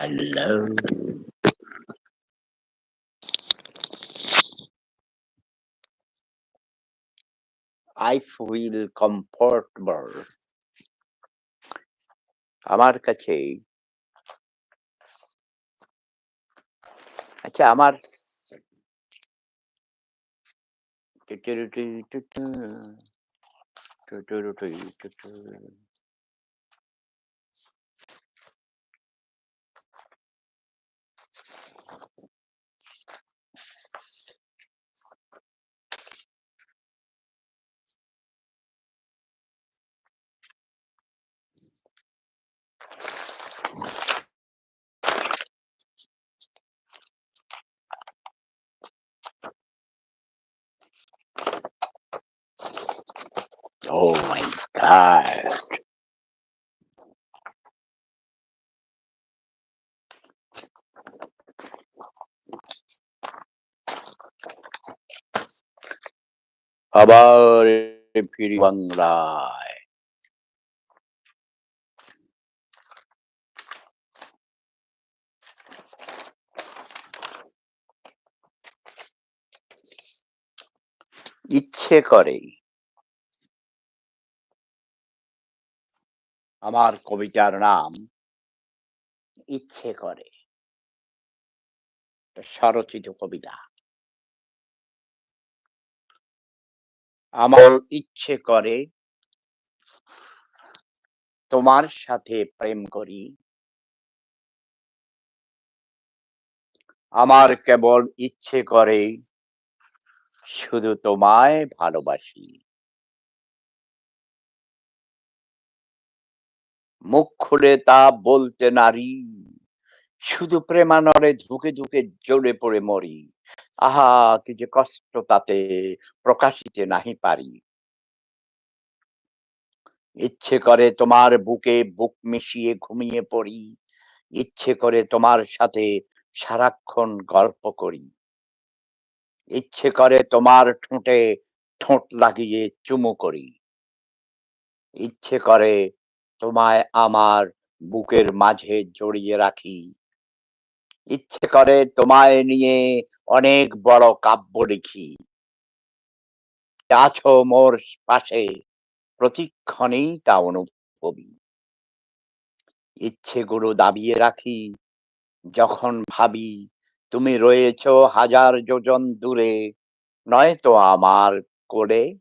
Hello. I feel comfortable. আমার কাছে আচ্ছা আমার টুটুরুটু Tutu, টুটুরুটু Tutu. Oh my god. আবার ফিরি বাংলায়। ইচ্ছে করে আমার কবিতার নাম ইচ্ছে করে। স্বরচিত কবিতা। আমার ইচ্ছে করে তোমার সাথে প্রেম করি। আমার কেবল ইচ্ছে করে শুধু তোমায় ভালোবাসি। মুখ খুলে তা বলতে নারি, শুধু প্রেমানলে ধুকে, ধুকে জ্বলে পড়ে মরি। আহা! কি যে কষ্ট তাতে প্রকাশিতে নাহি পারি। ইচ্ছে করে তোমার বুকে বুক মিশিয়ে ঘুমিয়ে পড়ি। ইচ্ছে করে তোমার সাথে সারাক্ষণ গল্প করি। ইচ্ছে করে তোমার ঠোঁটে ঠোঁট লাগিয়ে চুমু করি। ইচ্ছে করে তোমায় আমার বুকের মাঝে জড়িয়ে রাখি। ইচ্ছে করে তোমায় নিয়ে অনেক বড় কাব্য লিখি। আছো মোর পাশে, প্রতিক্ষণেই তা অনুভবী। ইচ্ছেগুলো দাবিয়ে রাখি, যখন ভাবি তুমি রয়েছ হাজার যোজন দূরে, নয়তো আমার কোলে।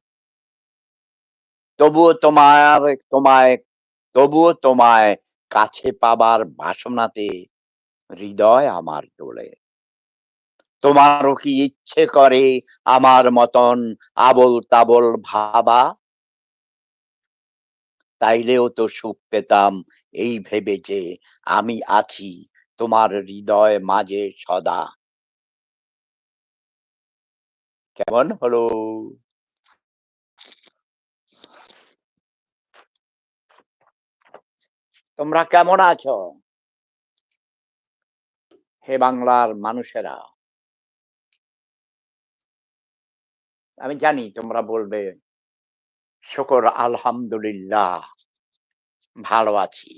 তবুও তোমার, তোমায় তবুও তোমায় কাছে পাবার বাসনাতে হৃদয় আমার দোলে। তোমারও কি ইচ্ছে করে আমার মতন আবোল তাবোল ভাবা? তাইলেও তো সুখ পেতাম এই ভেবে যে আমি আছি তোমার হৃদয় মাঝে সদা। কেমন হলো? তোমরা কেমন আছো? হে বাংলার মানুষেরা। আমি জানি তোমরা বলবে শুকর আলহামদুলিল্লাহ ভালো আছি।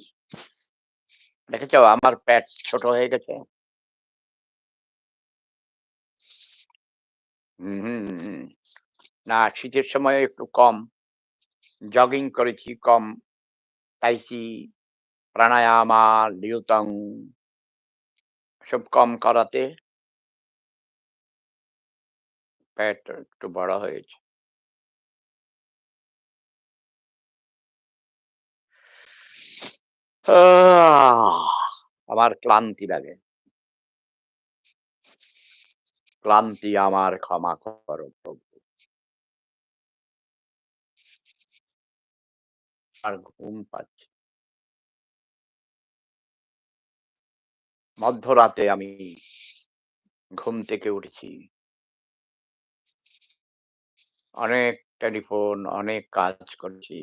দেখেছ আমার পেট ছোট হয়ে গেছে? হুম। না শীতের সময় একটু কম জগিং করেছি, কম খাইছি, প্রাণায়ামা, লিউতং সব কম করাতে পেট একটু বড় হয়েছে। আমার ক্লান্তি লাগে। ক্লান্তি আমার ক্ষমা করো প্রভু। আর ঘুম পাচ্ছে। মধ্যরাতে আমি ঘুম থেকে উঠেছি। অনেক টেলিফোন, অনেক কাজ করছি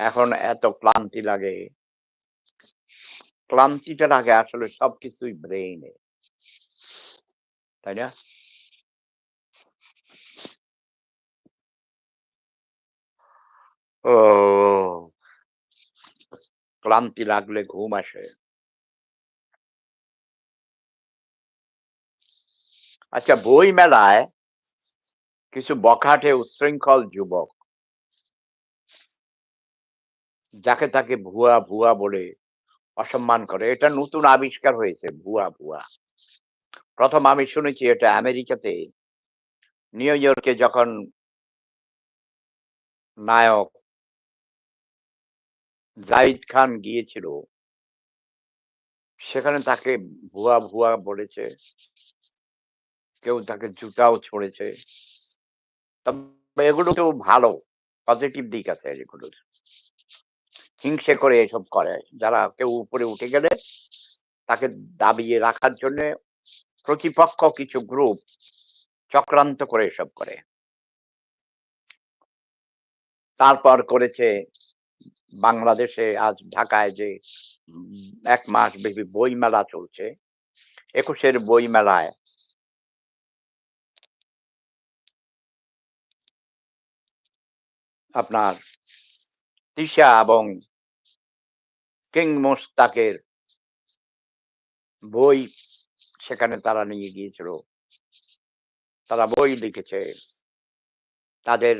এখন এত ক্লান্তি লাগে। ক্লান্তিটা লাগে আসলে সবকিছুই ব্রেইনে। তাই না? ও ক্লান্তি লাগলে ঘুম আসে। আচ্ছা বই মেলায় কিছু বখাটে উচ্ছৃঙ্খল যুবক যাকে তাকে ভুয়া, ভুয়া বলে অসম্মান করে। এটা নতুন আবিষ্কার হয়েছে ভুয়া, ভুয়া। ১ম আমি শুনেছি এটা আমেরিকাতে নিউ ইয়র্কে যখন নায়ক জাহিদ খান গিয়েছিল সেখানে তাকে ভুয়া, ভুয়া বলেছে। কেউ তাকে জুতাও ছুঁড়েছে। তবে এগুলো তো ভালো। পজিটিভ দিক আছে এগুলোর। হিংসে করে এসব করে। যারা কেউ উপরে উঠে গেলে তাকে দাবিয়ে রাখার জন্য প্রতিপক্ষ কিছু গ্রুপ চক্রান্ত করে এসব করে। তারপর করেছে বাংলাদেশে আজ ঢাকায় যে এক মাস ব্যাপী বইমেলা চলছে। একুশের বইমেলায় আপনার তিশা এবং কিং মোশতাকের বই সেখানে তারা নিয়ে গিয়েছিল। তারা বই লিখেছে। তাদের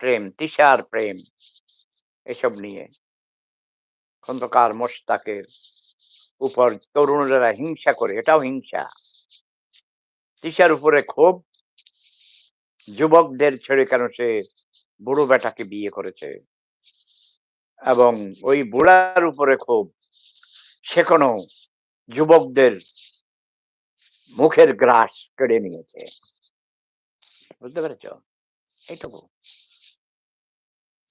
প্রেম, তিশার প্রেম এসব নিয়ে। খন্দকার মোশতাকের উপর তরুণেরা হিংসা করে। এটাও হিংসা। তিশার উপরে ক্ষোভ যুবকদের ছেড়ে কেন সে বুড়ো বেটাকে বিয়ে করেছে। এবং ওই বুড়ার উপরে খুব সে কোনো যুবকদের মুখের গ্রাস কেড়ে নিয়েছে। বুঝতে পেরেছ? এইটুকু।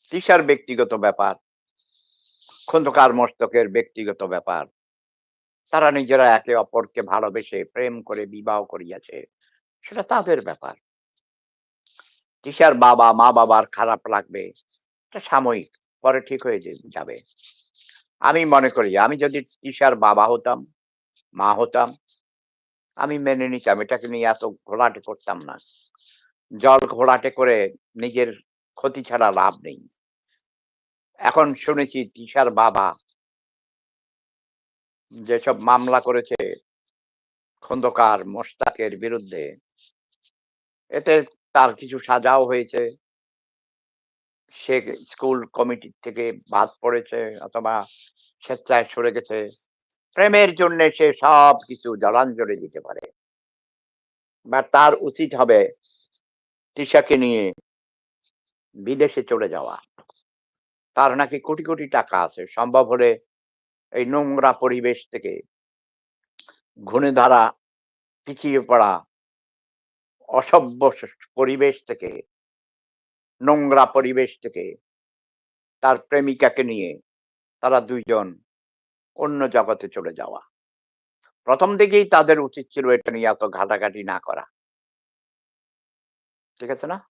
তিশার ব্যক্তিগত ব্যাপার। খন্দকার মস্তকের ব্যক্তিগত ব্যাপার। তারা নিজেরা একে অপরকে ভালোবেসে প্রেম করে বিবাহ করিয়াছে। সেটা তাদের ব্যাপার। তিশার বাবা, মা-বাবার খারাপ লাগবে। এটা সাময়িক। পরে ঠিক হয়ে যাবে। আমি মনে করি আমি যদি তিশার বাবা হতাম, মা হতাম, আমি মেনে নিতাম। এটাকে নিয়ে এত ঘোলাটে করতাম না। জল ঘোলাটে করে নিজের ক্ষতি ছাড়া লাভ নেই। এখন শুনেছি তিশার বাবা যেসব মামলা করেছে খন্দকার মোশতাকের বিরুদ্ধে এতে তার কিছু সাজাও হয়েছে। সে স্কুল কমিটি থেকে বাদ পড়েছে অথবা স্বেচ্ছায় সরে গেছে। প্রেমের জন্য সে সবকিছু জলাঞ্জলি দিতে পারে। বা তার উচিত হবে তিশাকে নিয়ে বিদেশে চলে যাওয়া। তার নাকি কোটি, কোটি টাকা আছে। সম্ভব হলে এই নোংরা পরিবেশ থেকে ঘূর্ণিধারা পিছিয়ে পড়া অসভ্য পরিবেশ থেকে, নোংরা পরিবেশ থেকে তার প্রেমিকাকে নিয়ে তারা দুইজন অন্য জগতে চলে যাওয়া। প্রথম দিকেই তাদের উচিত ছিল এটা নিয়ে এত ঘাটাঘাটি না করা। ঠিক আছে না?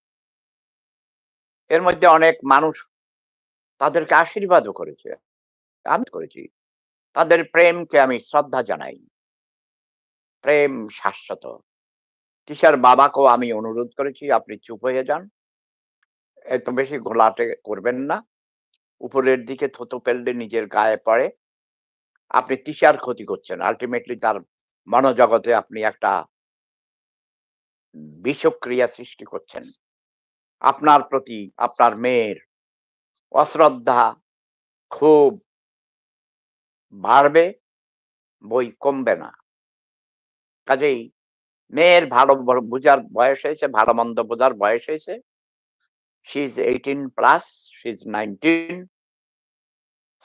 এর মধ্যে অনেক মানুষ তাদেরকে আশীর্বাদও করেছে। আমি করেছি। তাদের প্রেমকে আমি শ্রদ্ধা জানাই। প্রেম শাশ্বত। তিশার বাবাকেও আমি অনুরোধ করেছি আপনি চুপ হয়ে যান। এত বেশি ঘোলাটে করবেন না। উপরের দিকে থুতু ফেললে নিজের গায়ে পড়ে। আপনি তিশার ক্ষতি করছেন। আলটিমেটলি তার মনোজগতে আপনি একটা বিষক্রিয়া সৃষ্টি করছেন। আপনার প্রতি আপনার মেয়ের অশ্রদ্ধা, খুব বাড়বে, বই কমবে না। কাজেই মেয়ের ভালো ব বুঝার বয়স হয়েছে, ভালো-মন্দ বোঝার বয়স হয়েছে। She is 18 plus, she is 19.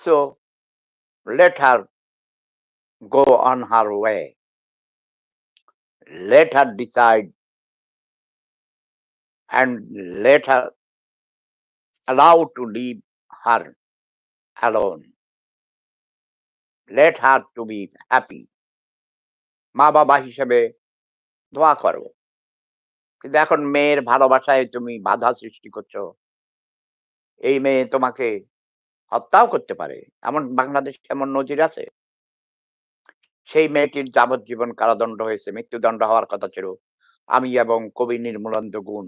So let her go on her way. Let her decide and let her allow to leave her alone. Let her to be happy. মা-বাবা হিসেবে দোয়া করো। কিন্তু এখন মেয়ের ভালোবাসায় তুমি বাধা সৃষ্টি করছ। এই মেয়ে তোমাকে হত্যাও করতে পারে। এমন বাংলাদেশে এমন নজির আছে? সেই মেয়েটির যাবজ্জীবন কারাদণ্ড হয়েছে। মৃত্যুদণ্ড হওয়ার কথা ছিল। আমি এবং কবি নির্মলেন্দু গুণ।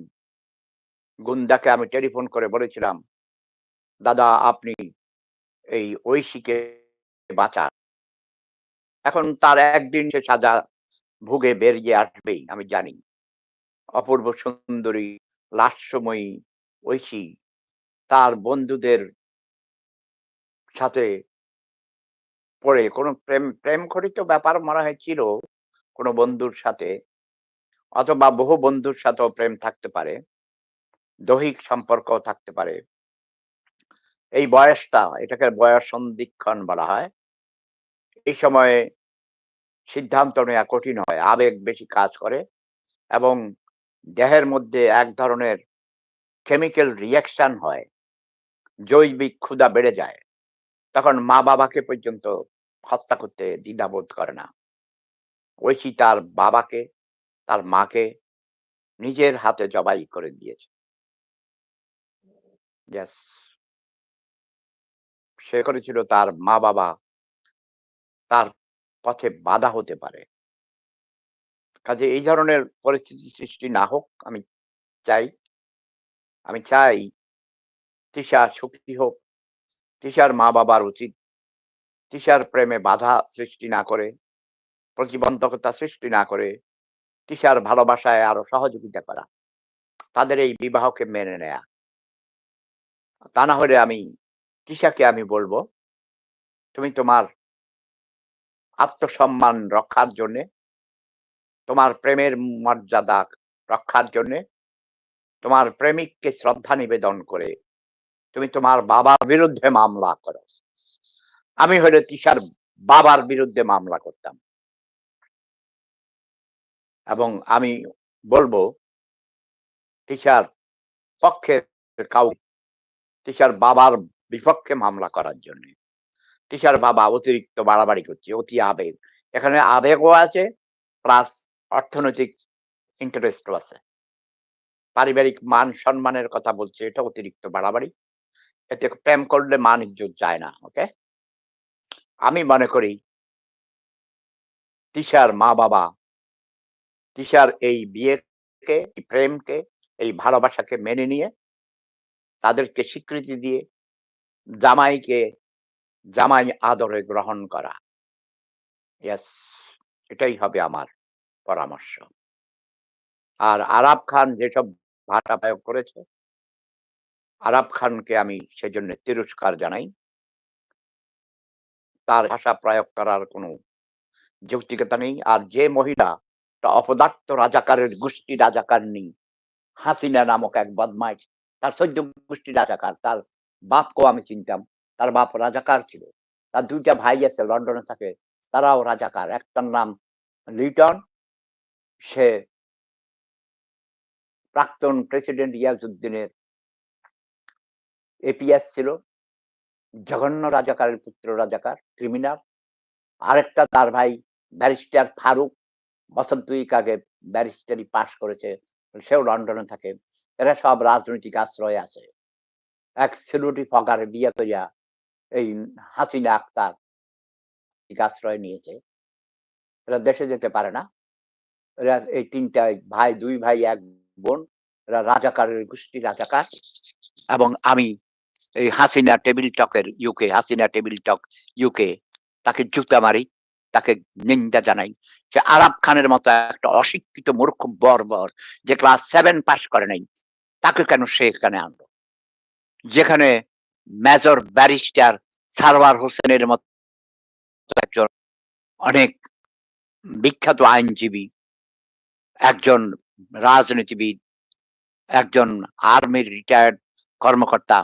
গুন্দাকে আমি টেলিফোন করে বলেছিলাম, "দাদা আপনি এই ঐশীকে বাঁচান এখন তার একদিন সে সাজা ভুগে বেরিয়ে আসবেই আমি জানি। অপূর্ব সুন্দরী, লাস্যময়ী ঐশী তার বন্ধুদের সাথে পড়ে কোনো প্রেম প্রেম ঘটিত ব্যাপার মনে হয় ছিল কোনো বন্ধুর সাথে অথবা বহু বন্ধুর সাথেও প্রেম থাকতে পারে। দৈহিক সম্পর্ক থাকতে পারে। এই বয়সটা এটাকে বয়স সন্ধিক্ষণ বলা হয়। এই সময়ে সিদ্ধান্ত নেওয়া কঠিন হয়। আবেগ বেশি কাজ করে এবং দেহের মধ্যে এক ধরনের কেমিক্যাল রিঅ্যাকশন হয়। জৈবিক ক্ষুধা বেড়ে যায়। তখন মা-বাবাকে পর্যন্ত হত্যা করতে দ্বিধাবোধ করে না। ঐশী তার বাবাকে, তার মাকে নিজের হাতে জবাই করে দিয়েছে। সে করেছিল তার মা-বাবা তার পথে বাধা হতে পারে। কাজে এই ধরনের পরিস্থিতি সৃষ্টি না হোক আমি চাই। আমি চাই তৃষা সুখী হোক। তৃষার মা-বাবার উচিত তৃষার প্রেমে বাধা সৃষ্টি না করে, প্রতিবন্ধকতা সৃষ্টি না করে, তৃষার ভালোবাসায় আরও সহযোগিতা করা। তাদের এই বিবাহকে মেনে নেয়া। তা না হলে আমি তৃষাকে আমি বলব তুমি তোমার আত্মসম্মান রক্ষার জন্যে, তোমার প্রেমের মর্যাদা রক্ষার জন্যে, তোমার প্রেমিককে শ্রদ্ধা নিবেদন করে তুমি তোমার বাবার বিরুদ্ধে মামলা করো। আমি হলে তৃষার বাবার বিরুদ্ধে মামলা করতাম। এবং আমি বলব তৃষার পক্ষের কাউ তৃষার বাবার বিপক্ষে মামলা করার জন্যে। তৃষার বাবা অতিরিক্ত বাড়াবাড়ি করছে, অতি আবেগ। এখানে আবেগও আছে প্লাস অর্থনৈতিক ইন্টারেস্টও আছে। পারিবারিক মান সম্মানের কথা বলছে এটা অতিরিক্ত বাড়াবাড়ি। এতে প্রেম করলে মান ইজ্জত যায় না। ওকে? আমি মনে করি তৃষার মা-বাবা তৃষার এই বিয়েকে, এই প্রেমকে, এই ভালোবাসাকে মেনে নিয়ে তাদেরকে স্বীকৃতি দিয়ে জামাইকে জামাই আদরে গ্রহণ করা। ইয়েস, এটাই হবে আমার পরামর্শ। আর আরাব খান যেসব ভাষা প্রয়োগ করেছে আরাব খানকে আমি সেজন্য তিরস্কার জানাই। তার ভাষা প্রয়োগ করার কোনো যৌক্তিকতা নেই। আর যে মহিলা অপদার্থ রাজাকারের গোষ্ঠী রাজাকারনী হাসিনা নামক এক বদমাইশ তার সৈন্য গোষ্ঠী রাজাকার। তার বাপকেও আমি চিনতাম। তার বাপ রাজাকার ছিল। তার ২ টা ভাই আছে লন্ডনে থাকে। তারাও রাজাকার। একটার নাম লিটন। সে প্রাক্তন প্রেসিডেন্ট ইয়াজউদ্দিনের এপিএস ছিল। জঘন্য রাজাকারের পুত্র রাজাকার, ক্রিমিনাল। আরেকটা তার ভাই ব্যারিস্টার ফারুক বছর ২ আগে ব্যারিস্টারি পাস করেছে। সেও লন্ডনে থাকে। এরা সব রাজনৈতিক আশ্রয়ে আছে। এক সেলুটি ফগার বিয়ে কইরা এই হাসিনা আক্তার আশ্রয় নিয়েছে। এরা দেশে যেতে পারে না। এরা এই তিনটা ভাই দুই ভাই এক বোন। এরা রাজাকারের গোষ্ঠী রাজাকার। এবং আমি এই হাসিনা টেবিল টকের UK Hasina table talk UK তাকে জুতা মারি, তাকে নিন্দা জানাই। সে আরাব খানের মতো একটা অশিক্ষিত মূর্খ বর্বর যে ক্লাস সেভেন পাস করে নাই। তাকে কেন সে এখানে আনলো? যেখানে মেজর ব্যারিস্টার সারওয়ার হোসেনের মতো একজন অনেক বিখ্যাত আইনজীবী, একজন রাজনীতিবিদ, একজন আর্মির রিটায়ার্ড কর্মকর্তা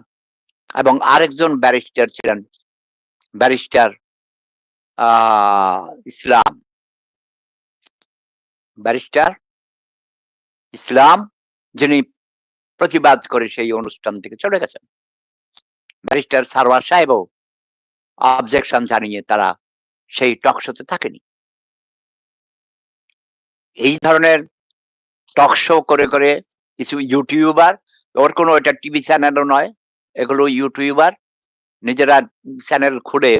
এবং আরেকজন ব্যারিস্টার ছিলেন ব্যারিস্টার ইসলাম। ব্যারিস্টার ইসলাম যিনি প্রতিবাদ করে সেই অনুষ্ঠান থেকে চলে গেছেন। ব্যারিস্টার সারওয়ার সাহেবও অবজেকশন জানিয়ে তারা সেই টক শোতে থাকেনি। এই ধরনের টক শো করে, করে কিছু ইউটিউবার ওর কোনো এটা টিভি চ্যানেলও নয়। এগুলো ইউটিউবার নিজেরা চ্যানেল খুলে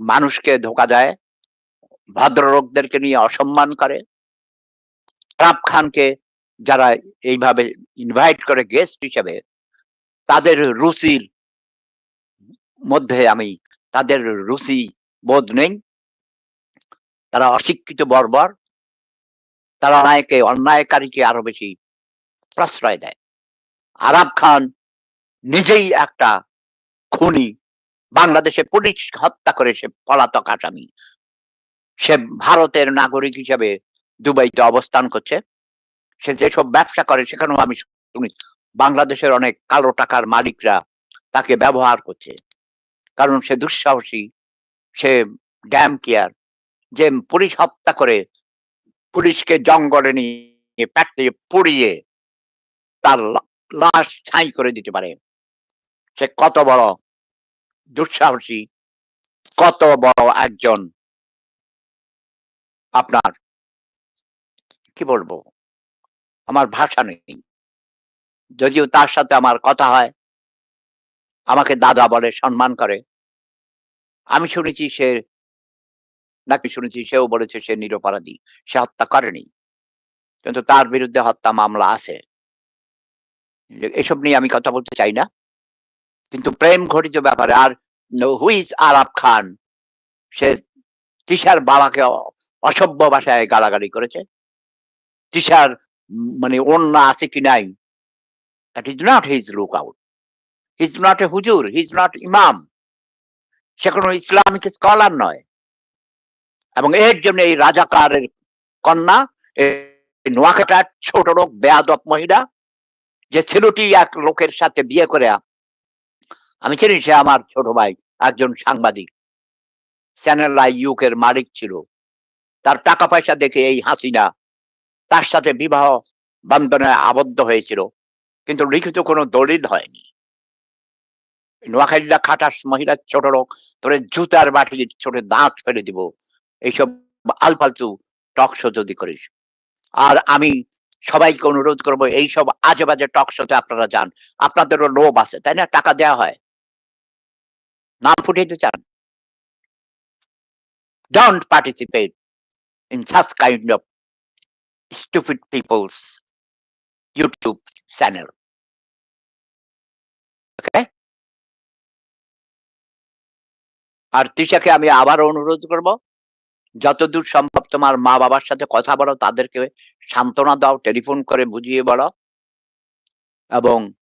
মানুষকে ধোকা দেয়। ভদ্রলোকদেরকে নিয়ে অসম্মান করে। আরাব খানকে যারা এইভাবে ইনভাইট করে গেস্ট হিসেবে তাদের রুচির মধ্যে আমি তাদের রুচি বোধ নেই। তারা অশিক্ষিত বর্বর। তারা অন্যায়কে, অন্যায়কারীকে আরও বেশি প্রশ্রয় দেয়। আরাব খান নিজেই একটা খুনি। বাংলাদেশে পুলিশ হত্যা করে সে পলাতক আসামি। সে ভারতের নাগরিক হিসেবে দুবাইতে অবস্থান করছে। সে যেসব ব্যবসা করে, সেখানেও আমি শুনি, বাংলাদেশের অনেক কালো টাকার মালিকরা তাকে ব্যবহার করছে। কারণ সে দুঃসাহসী, সে ড্যাম কেয়ার, যে পুলিশ হত্যা করে পুলিশকে জঙ্গলে নিয়ে প্যাটে পুড়িয়ে তার লাশ ছাই করে দিতে পারে। সে কত বড় দুঃসাহসী, কত বড় একজন আপনার, কি বলব? আমার ভাষা নেই। যদিও তার সাথে আমার কথা হয় আমাকে দাদা বলে সম্মান করে। আমি শুনেছি সে নাকি শুনেছি সেও বলেছে সে নিরপরাধী, সে হত্যা করেনি। কিন্তু তার বিরুদ্ধে হত্যা মামলা আছে। এসব নিয়ে আমি কথা বলতে চাই না। কিন্তু প্রেম ঘটিত ব্যাপারে আর হুইজ আরাব খান, সে তিশার বাবাকে অসভ্য ভাষায় গালাগালি করেছে। তিশার মানে অন্য আছে কি নাই that is not his lookout he's not a হুজুর হিজ নট ইমাম সে কোনো ইসলামিক স্কলার নয়। এবং এর জন্য এই রাজাকারের কন্যা নোয়াখাটার ছোট লোক, বেয়াদব মহিলা, যে ছেলেটি এক লোকের সাথে বিয়ে করে, আমি চিনি সে আমার ছোট ভাই, একজন সাংবাদিক। চ্যানেল আই ইউকের মালিক ছিল। তার টাকা পয়সা দেখে এই হাসিনা তার সাথে বিবাহ বন্ধনে আবদ্ধ হয়েছিল। কিন্তু লিখিত কোনো দলিল হয়নি। নোয়াখালীরা খাটাস মহিলার ছোট লোক, তোরে জুতার বাটি ছোট দাঁত ফেলে দিব। এইসব আলফালতু টক শো যদি করিস। আর আমি সবাইকে অনুরোধ করব, এইসব আজে বাজে টক শোতে আপনারা যান। আপনাদেরও লোভ আছে, তাই না? টাকা দেওয়া হয়। নাম ফুটিয়ে চান? Don't participate in such kind of stupid people's YouTube channel. Okay? আর তৃষাকে আমি আবার অনুরোধ করব, যতদূর সম্ভব তোমার মা বাবার সাথে কথা বলো, তাদেরকে সান্ত্বনা দাও, টেলিফোন করে বুঝিয়ে বলো এবং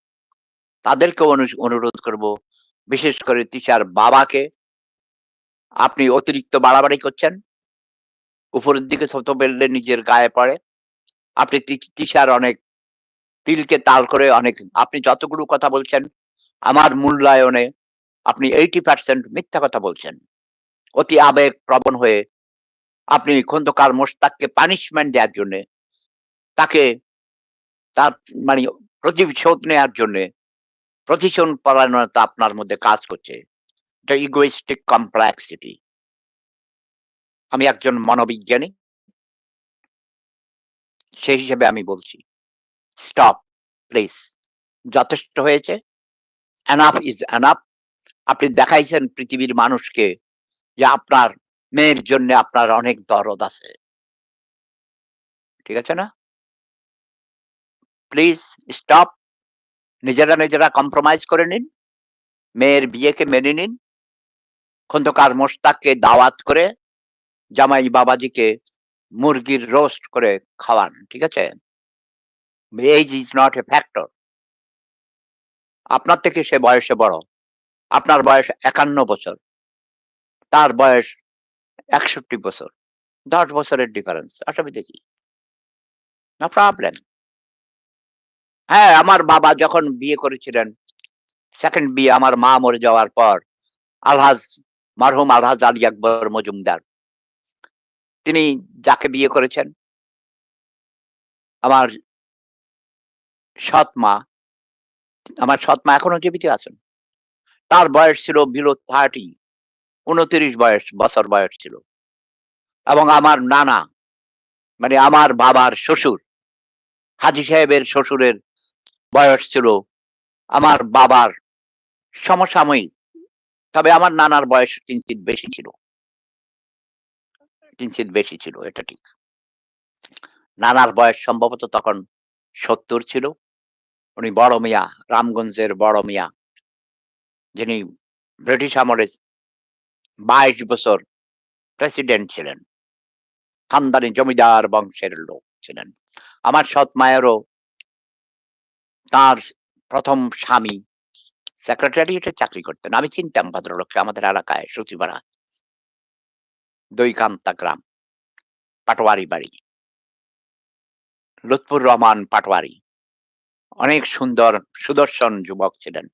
তাদেরকে অনু- অনুরোধ করব, বিশেষ করে তৃষার বাবাকে। আপনি অতিরিক্ত বাড়াবাড়ি করছেন, উপরের দিকে ছোট বেললে নিজের গায়ে পড়ে। আপনি তি- তিশার অনেক তিলকে তাল করে অনেক, আপনি যতগুলো কথা বলছেন, আমার মূল্যায়নে আপনি এইটি পার্সেন্ট মিথ্যা কথা বলছেন। অতি আবেগ প্রবণ হয়ে আপনি খন্দকার মোস্তাককে পানিশমেন্ট দেওয়ার জন্য, তাকে তার মানে প্রতিশোধ নেওয়ার জন্য প্রতিশোধ পরায়ণতা আপনার মধ্যে কাজ করছে। এটা ইগোইস্টিক কমপ্লেক্সিটি আমি একজন মনোবিজ্ঞানী। সেই হিসেবে আমি বলছি স্টপ প্লিজ যথেষ্ট হয়েছে। এনাফ ইজ এনাফ আপনি দেখাইছেন পৃথিবীর মানুষকে যে আপনার মেয়ের জন্য আপনার অনেক দরদ আছে। ঠিক আছে না? প্লিজ স্টপ নিজেরা নিজেরা কম্প্রোমাইজ করে নিন। মেয়ের বিয়েকে মেনে নিন। খন্দকার মোস্তাককে দাওয়াত করে জামাই বাবাজিকে মুরগির রোস্ট করে খাওয়ান, ঠিক আছে? Age is not a factor আপনার থেকে সে বয়সে বড়। আপনার বয়স একান্ন বছর। তার বয়স একষট্টি বছর। দশ বছরের ডিফারেন্স অসুবিধা কি না প্রবলেম হ্যাঁ আমার বাবা যখন বিয়ে করেছিলেন সেকেন্ড বিয়ে আমার মা মরে যাওয়ার পর, আলহাজ, মারহুম আলহাজ আলী আকবর মজুমদার, তিনি যাকে বিয়ে করেছেন, আমার সৎ মা, আমার সৎ মা এখনও জীবিত আছেন। তার বয়স ছিল বিলো থার্টি উনত্রিশ বয়স, বছর বয়স ছিল। এবং আমার নানা মানে আমার বাবার শ্বশুর, হাজি সাহেবের শ্বশুরের বয়স ছিল আমার বাবার সমসাময়িক, তবে আমার নানার বয়স কিঞ্চিত বেশি ছিল। কিঞ্চিত বেশি ছিল, এটা ঠিক। নানার বয়স সম্ভবত তখন সত্তর ছিল। উনি বড় মিয়া, রামগঞ্জের বড় মিয়া। যিনি ব্রিটিশ আমলে বাইশ বছর প্রেসিডেন্ট ছিলেন। খানদানি জমিদার বংশের লোক ছিলেন। আমার সৎ মায়েরও তার প্রথম স্বামী সেক্রেটারিয়েটে চাকরি করতেন। আমি চিনতাম ভদ্রলোককে আমাদের এলাকায় সচিবাড়া। দইকান্তা গ্রাম। পাটোয়ারি বাড়ি। লুৎফুর রহমান পাটোয়ারি। অনেক সুন্দর, সুদর্শন যুবক ছিলেন।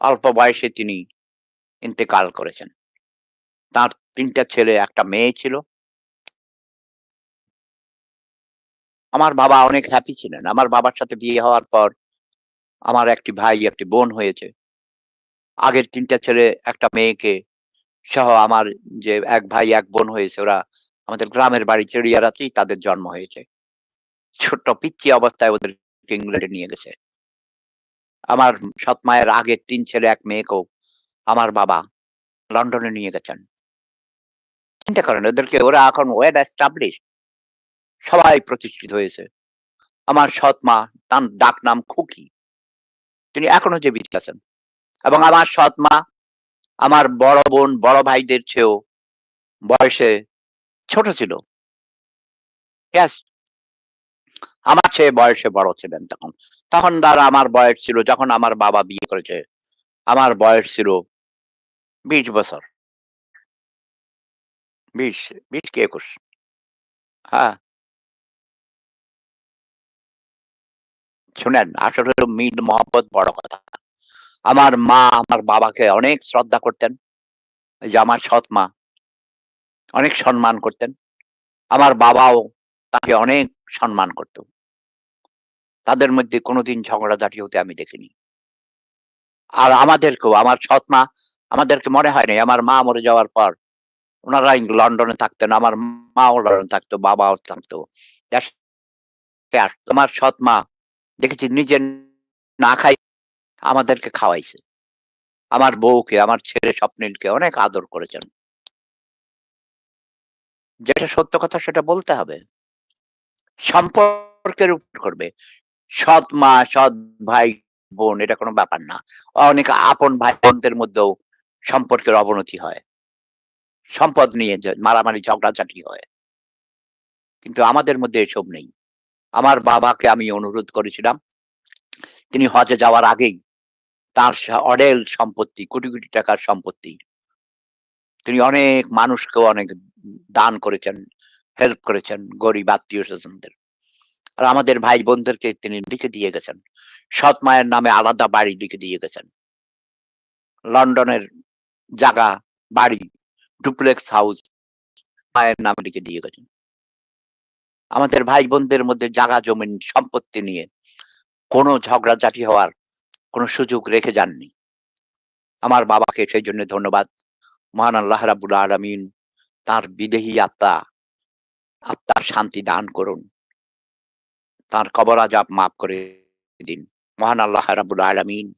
অল্প বয়সে তিনি ইন্তেকাল করেছেন। তার ৩ টা ছেলে, একটা মেয়ে ছিল। আমার বাবা অনেক হ্যাপি ছিলেন। আমার বাবার সাথে বিয়ে হওয়ার পর আমার একটি ভাই, একটি বোন হয়েছে। আগের ৩ টা ছেলে, একটা মেয়েকে সহ আমার যে এক ভাই এক বোন হয়েছে ওরা আমাদের গ্রামের বাড়ি চেড়িয়ারাতেই তাদের জন্ম হয়েছে। ছোট্ট পিচ্ছি অবস্থায় ওদেরকে ইংল্যান্ডে নিয়ে গেছে। আমার সৎ মায়ের আগের ৩ ছেলে ১ মেয়েকেও আমার বাবা লন্ডনে নিয়ে গেছেন। চিন্তা করেন ওদেরকে ওরা এখন ওয়েল এস্টাবলিশড সবাই প্রতিষ্ঠিত হয়েছে। আমার সৎ মা তার ডাকনাম খুকি। তিনি এখনও জীবিত আছেন। এবং আমার সৎ মা আমার বড় বোন, বড় ভাইদের চেয়েও বয়সে ছোট ছিল। আমার চেয়ে বয়সে বড় ছিলেন তখন। তখন তারা আমার বয়স ছিল, যখন আমার বাবা বিয়ে করেছে। আমার বয়স ছিল ২০ বছর। বিশ বিশ কি ২১? হ্যাঁ। শুনেন, আসলে মিল মহব্বত বড় কথা। আমার মা, আমার বাবাকে অনেক শ্রদ্ধা করতেন। যে আমার সৎ মা। অনেক সম্মান করতেন। আমার বাবাও তাকে অনেক সম্মান করত। তাদের মধ্যে কোনদিন ঝগড়াঝাটি হতে আমি দেখিনি। আর আমাদেরকেও আমার সৎ মা আমাদেরকে মনে হয় আমার মা মরে যাওয়ার পর উনারা লন্ডনে থাকতেন। আমার মাও লন্ডনে থাকতো, বাবাও থাকতো। আমার সৎ মা দেখেছি নিজে না খাই আমাদেরকে খাওয়াইছে। আমার বউকে, আমার ছেলে স্বপ্নিলকে অনেক আদর করেছেন। যেটা সত্য কথা সেটা বলতে হবে। সম্পর্কের উপর করবে। সৎ মা, সৎ ভাই, বোন এটা কোনো ব্যাপার না। অনেক আপন ভাই-বোনদের মধ্যেও সম্পর্কের অবনতি হয়। সম্পদ নিয়ে মারামারি ঝগড়াঝাটি হয়। কিন্তু আমাদের মধ্যে এসব নেই। আমার বাবাকে আমি অনুরোধ করেছিলাম। তিনি হজে যাওয়ার আগেই তার অডেল সম্পত্তি, কোটি, কোটি টাকার সম্পত্তি। তিনি অনেক মানুষকেও অনেক দান করেছেন, হেল্প করেছেন গরিব আত্মীয়-স্বজনদের। আর আমাদের ভাই-বোনদেরকে তিনি লিখে দিয়ে গেছেন। সৎ মায়ের নামে আলাদা বাড়ি লিখে দিয়ে গেছেন। লন্ডনের জাগা, বাড়ি, ডুপ্লেক্স হাউস মায়ের নামে লিখে দিয়ে গেছেন। আমাদের ভাই-বোনদের মধ্যে জাগা জমিন সম্পত্তি নিয়ে কোন ঝগড়াঝাটি হওয়ার কোন সুযোগ রেখে যাননি। আমার বাবাকে সেই জন্য ধন্যবাদ। মহান আল্লাহ রাব্বুল আলামিন তার বিদেহী আত্মা আত্মার শান্তি দান করুন। তার কবর আযাব মাফ করে দিন। মহান আল্লাহ রাব্বুল আলামিন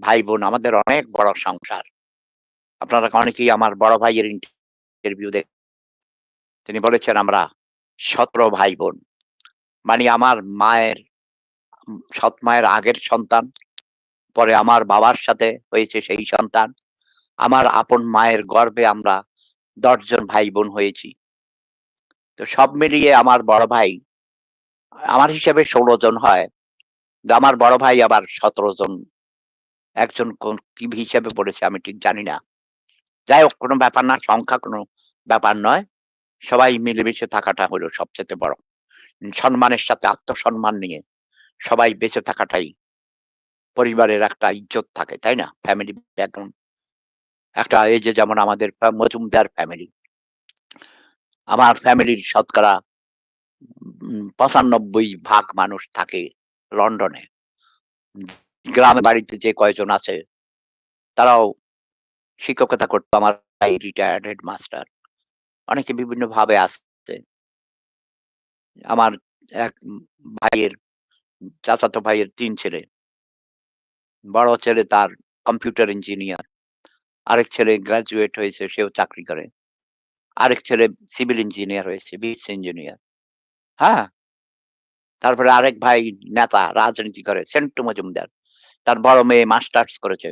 ভাই-বোন আমাদের অনেক বড় সংসার। আপনারা অনেকেই আমার বড় ভাইয়ের ইন্টারভিউ দেখ তিনি বলেছেন আমরা ১৭ ভাই-বোন। মানে আমার মায়ের সৎ মায়ের আগের সন্তান, পরে আমার বাবার সাথে হয়েছে সেই সন্তান। আমার আপন মায়ের গর্ভে আমরা দশজন ভাই-বোন হয়েছি। তো সব মিলিয়ে আমার বড় ভাই আমার হিসাবে ১৬ জন হয়। আমার বড় ভাই আবার ১৭ জন। একজন কোন কি হিসাবে পড়েছে আমি ঠিক জানি না। যাই হোক কোনো ব্যাপার না, সংখ্যা কোনো ব্যাপার নয়। সবাই মিলেমিশে থাকাটা হলো সবচেয়ে বড়। সম্মানের সাথে আত্মসম্মান নিয়ে সবাই বেঁচে থাকাটাই পরিবারের একটা ইজ্জত থাকে, তাই না? Family background. একটা এই যে যেমন আমাদের মজুমদার ফ্যামিলি। আমার ফ্যামিলির শতকরা ৯৫ ভাগ মানুষ থাকে লন্ডনে। উম গ্রামের বাড়িতে যে কয়জন আছে তারাও শিক্ষকতা করতো। আমার রিটায়ার্ড হেডমাস্টার। অনেকে বিভিন্ন ভাবে আসছে আমার এক ভাইয়ের চাচাতো ভাইয়ের তিন ছেলে। বড় ছেলে তার কম্পিউটার ইঞ্জিনিয়ার। আরেক ছেলে গ্রাজুয়েট হয়েছে সেও চাকরি করে। আরেক ছেলে সিভিল ইঞ্জিনিয়ার হয়েছে, বিএসসি ইঞ্জিনিয়ার। হ্যাঁ? তারপরে আরেক ভাই নেতা, রাজনীতি করে সেন্টু মজুমদার। তার বড় মেয়ে মাস্টার্স করেছে।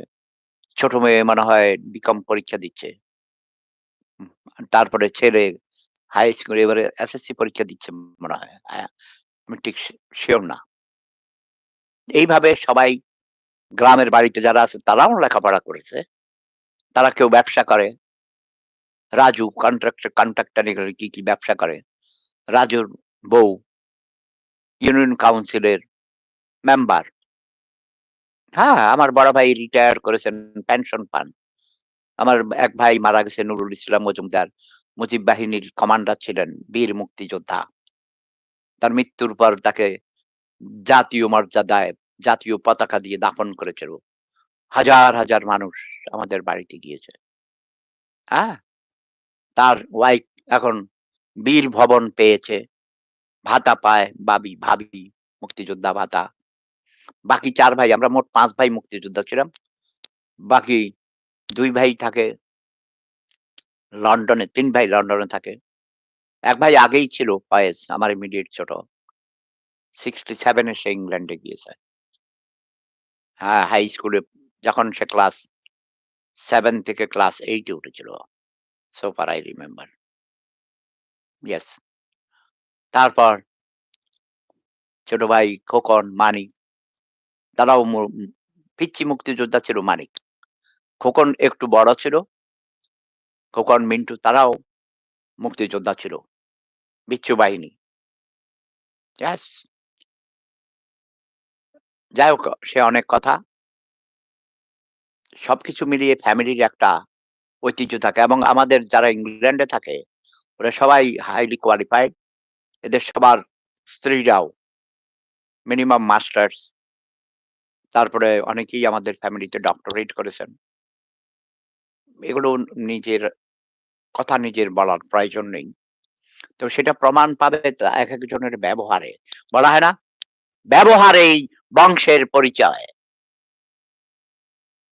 ছোট মেয়ে মনে হয় বিকম পরীক্ষা দিচ্ছে। তারপরে ছেলে হাই স্কুল এবারে এসএসসি পরীক্ষা দিচ্ছে মনে হয়। আ আমি ঠিক সি সিওর না। এইভাবে সবাই গ্রামের বাড়িতে যারা আছে তারাও লেখাপড়া করেছে। তারা কেউ ব্যবসা করে। রাজু কন্ট্রাক্টর কন্ট্রাক্টর কি, কি ব্যবসা করে। রাজুর বউ ইউনিয়ন কাউন্সিলের মেম্বার। হ্যাঁ, আমার বড় ভাই রিটায়ার করেছেন, পেনশন পান। আমার এক ভাই মারা গেছে নুরুল ইসলাম মজুমদার। মুজিব বাহিনীর কমান্ডার ছিলেন, বীর মুক্তিযোদ্ধা। তার মৃত্যুর পর তাকে জাতীয় মর্যাদায় জাতীয় পতাকা দিয়ে দাফন করেছিল। হাজার, হাজার মানুষ আমাদের বাড়িতে গিয়েছে। হ্যাঁ? তার ওয়াইফ এখন বীর ভবন পেয়েছে। ভাতা পায় বাবি ভাবি মুক্তিযোদ্ধা ভাতা। বাকি চার ভাই আমরা মোট পাঁচ ভাই মুক্তিযোদ্ধা ছিলাম। বাকি দুই ভাই থাকে লন্ডনে, তিন ভাই লন্ডনে থাকে। এক ভাই আগেই ছিল ফয়েজ, আমার ইমিডিয়েট ছোট। 67 এ সে ইংল্যান্ডে গিয়েছে। হ্যাঁ, হাই স্কুলে যখন সে ক্লাস সেভেন থেকে ক্লাস 8 এ উঠেছিল। So far I remember. Yes. তারপর ছোট ভাই খোকন, মানিক তারাও মু পিচ্চি মুক্তিযোদ্ধা ছিল মানিক। খোকন একটু বড় ছিল। খোকন, মিন্টু তারাও মুক্তিযোদ্ধা ছিল। বিচ্ছু বাহিনী। যাই হোক সে অনেক কথা। সবকিছু মিলিয়ে ফ্যামিলির একটা ঐতিহ্য থাকে এবং আমাদের যারা ইংল্যান্ডে থাকে ওরা সবাই হাইলি কোয়ালিফাইড। এদের সবার স্ত্রীরাও মিনিমাম মাস্টার্স। তারপরে অনেকেই আমাদের ফ্যামিলিতে ডক্টরেট করেছেন। এগুলো নিজের কথা নিজের বলার প্রয়োজন নেই। তো সেটা প্রমাণ পাবে এক একজনের ব্যবহারে। বলা হয় না? ব্যবহারেই বংশের পরিচয়।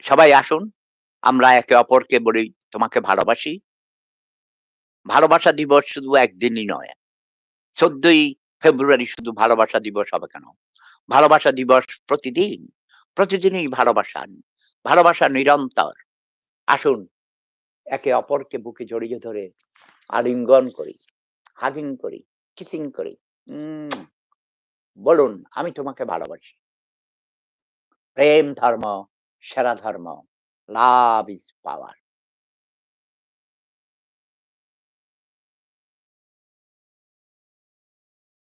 সবাই আসুন, আমরা একে অপরকে বলি তোমাকে ভালোবাসি। ভালোবাসা দিবস শুধু একদিনই নয়। ১৪ই ফেব্রুয়ারি শুধু ভালোবাসা দিবস হবে কেন? ভালোবাসা দিবস প্রতিদিন। প্রতিদিনই ভালোবাসা। ভালোবাসা নিরন্তর। আসুন একে অপরকে বুকে জড়িয়ে ধরে আলিঙ্গন করি, হাগিং করি, কিসিং করি। বলুন আমি তোমাকে ভালোবাসি। প্রেম ধর্ম, সেরা ধর্ম। লাভ ইস পাওয়ার।